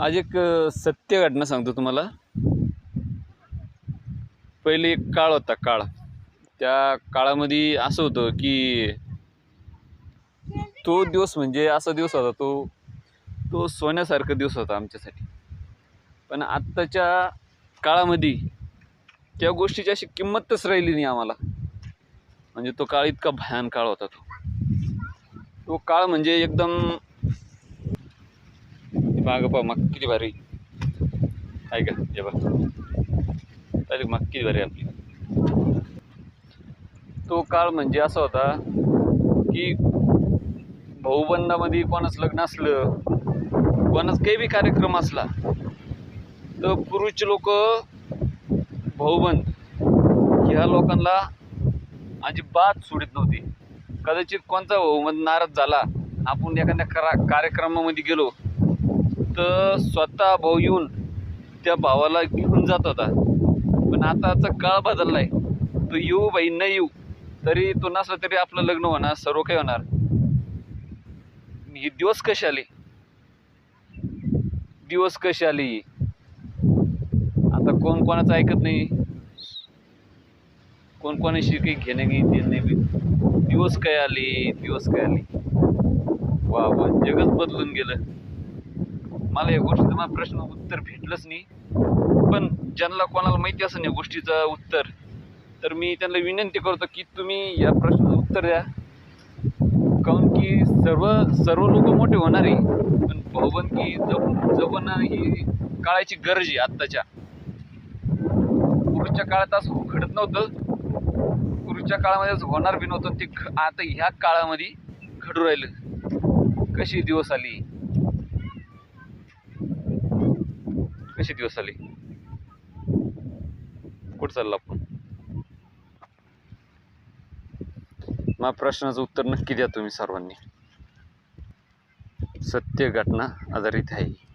आज एक सत्य घटना सांगतो तुम्हाला. पहिले एक काळ होता काळ. त्या काळामध्ये असं होतं की तो दिवस म्हणजे असा दिवस होता तो तो सोन्यासारखा दिवस होता आमच्यासाठी. पण आत्ताच्या काळामध्ये त्या गोष्टीची अशी किंमतच राहिली नाही आम्हाला. म्हणजे तो काळ इतका भयान काळ होता तो. तो काळ म्हणजे एकदम माग पा मग किती भारी. आहे का? हे बघ मग किती भारी आपली. तो काळ म्हणजे असा होता की भाऊबंदामध्ये कोणाच लग्न असलं कोणाच काही बी कार्यक्रम असला तर पूर्वीचे लोक भाऊबंद ह्या लोकांना अजिबात सोडित नव्हती. कदाचित कोणता भाऊबंद नाराज झाला आपण एखाद्या करा कार्यक्रमामध्ये गेलो तर स्वतः भाऊ येऊन त्या भावाला घेऊन जात होता. पण आताचा काळ बदललाय. तू येऊ बाई न येऊ. तरी तो नसला तरी आपलं लग्न होणार सर्व काही होणार. हे दिवस कसे आले? दिवस कसे आले? आता कोण कोणाचं ऐकत नाही? कोण कोणाशी काही घेणे काही देणं नाही दिवस काय आले? दिवस काय आले? वा वा जगच बदलून गेलं. मला या गोष्टीचं मला प्रश्न उत्तर भेटलंच नाही. पण ज्यांना कोणाला माहिती असं या गोष्टीचं उत्तर तर मी त्यांना विनंती करतो की तुम्ही या प्रश्नाचं उत्तर द्या. काऊन की सर्व सर्व लोक मोठे होणार आहे पण की जप जपणं ही काळाची गरज आहे आत्ताच्या. पूर्वीच्या काळात असं घडत नव्हतं. पूर्वीच्या काळामध्ये असं होणार बी नव्हतं. ते आता ह्या काळामध्ये घडू राहिलं. कशी दिवस आली? कसे दिवस आले? कुठं चाललं आपण? मग प्रश्नाचं उत्तर नक्की द्या तुम्ही सर्वांनी. सत्य घटना आधारित आहे.